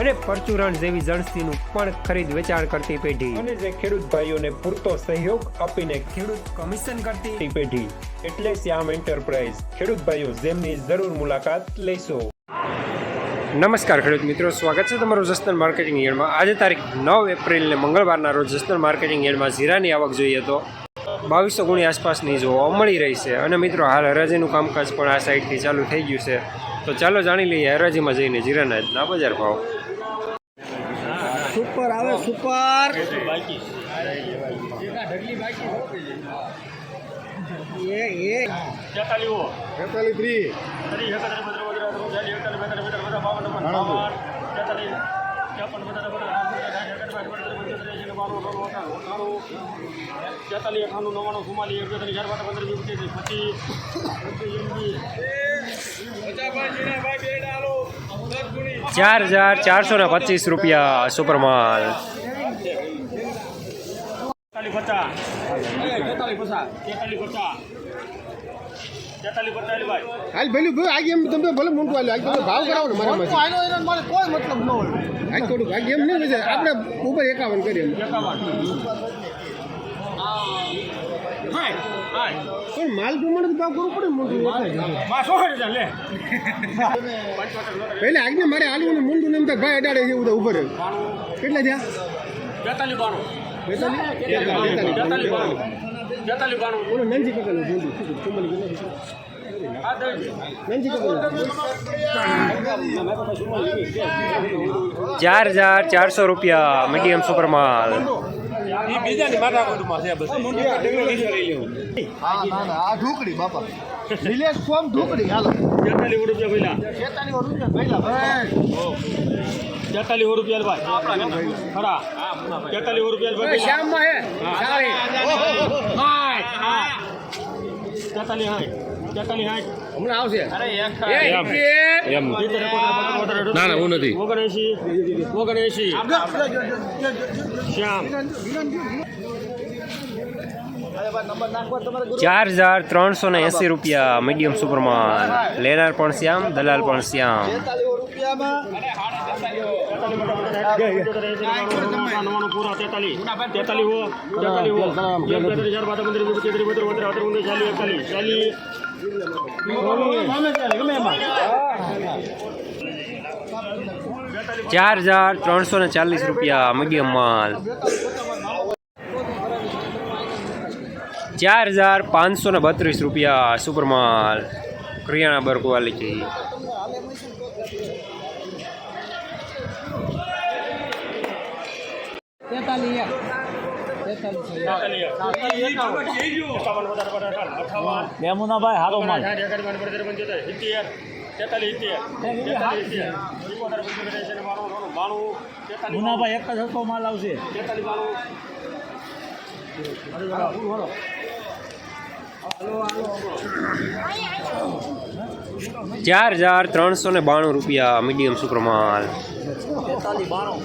અને પરચુરણ જેવી જણસીનું પણ ખરીદ વેચાણ કરતી પેઢી. અને જે ખેડૂત ભાઈઓને પૂરતો સહયોગ આપીને ખેડૂત કમિશન કરતી પેઢી. એટલે શ્યામ એન્ટરપ્રાઇઝ. ખેડૂત ભાઈઓ જેમની જરૂર મુલાકાત લેશો. નમસ્કાર ખેડૂત મિત્રો સ્વાગત છે તમારું જસદણ માર્કેટિંગ યાર્ડમાં. આજે તારીખ નવ એપ્રિલને મંગળવારના રોજ જસનલ માર્કેટિંગ યાર્ડમાં જીરાની આવક જોઈએ તો બાવીસો ગુણી આસપાસની જોવા મળી રહી છે. અને મિત્રો હાલ હરાજીનું કામકાજ પણ આ સાઈડથી ચાલુ થઈ ગયું છે. તો ચાલો જાણી લઈએ હરાજીમાં જઈને જીરાના બજાર ભાવ. સુપર આવે સુપર. એ એ. તેતાલીસ ત્રીસ તેતાલીસ અઠાણું નવ્વાણું ચુમ્માલીસ એકત્રીસ ચાર પાંચ પંદર પચીસ પચીસ ચાર હજાર ચારસો ને પચીસ રૂપિયા સુપરમાલ. હાલ ભેલું ભાઈ આગે એમ તમે ભલે મોટું તમે ભાવ કરાવો ને મારા મારે કોઈ મતલબ ન હોય. આજ થોડુંક આગે એમ નહીં આપણે ઉપર એકાવન કરીએ. એકાવન પણ માલ પ્રમાણે તો ભાવ કરવો પડે મોટું માં લે. પહેલે આજને મારે આલુ ને મૂંડું ને એમ તો ભાઈ અડાડે છે એવું તો ઉપર કેટલા થયા? બેતાલી બાણું. બેતાલીસ? બેતાલીસ બાણું. બેતાલીસ બાણું. ઓલો નંજી કાકાનું મોટું શું કીધું? ચુમ્માલીસ કેટલા? આ દઈ નંજી કાકાનું ચાર હજાર ચારસો રૂપિયા મીડિયમ સુપરમાલ હા ના ના આ ઢોકળી બાપા. નિલેશ ફોર્મ ઢોકળી હાલો. તેતાલીસ રૂપિયા પહેલા. છેતાલીસ રૂપિયા પહેલા ભાઈ તેતાલીસ રૂપિયા ભાઈ ખરા. તેતાલીસ રૂપિયા ભાઈ શ્યામમાં હે. તેતાલીસ હા. હમણાં આવશે ના ના હું નથી ઓગણએંશી ઓગણએંશી શ્યામ ચાર હજાર ત્રણસો ને એંસી રૂપિયા મીડિયમ સુપરમાલ લેનાર પણ શ્યામ દલાલ પણ શ્યામ છેતાલીસ રૂપિયામાં નવાનું પૂરા તેતાલીસ ચાર હજાર ત્રણસો ને ચાલીસ રૂપિયા મીડિયમ માલ. ચાર હજાર પાંચસો ને બત્રીસ રૂપિયા સુપરમાલ કરિયાણા બર મેમુનાભાઈ હારો માલ. મુનાભાઈ એક જ હતો માલ આવશે. ચાર હજાર ત્રણસો ને બાણું રૂપિયા મીડિયમ સુપરમાલ તેતાલીસ બાણું.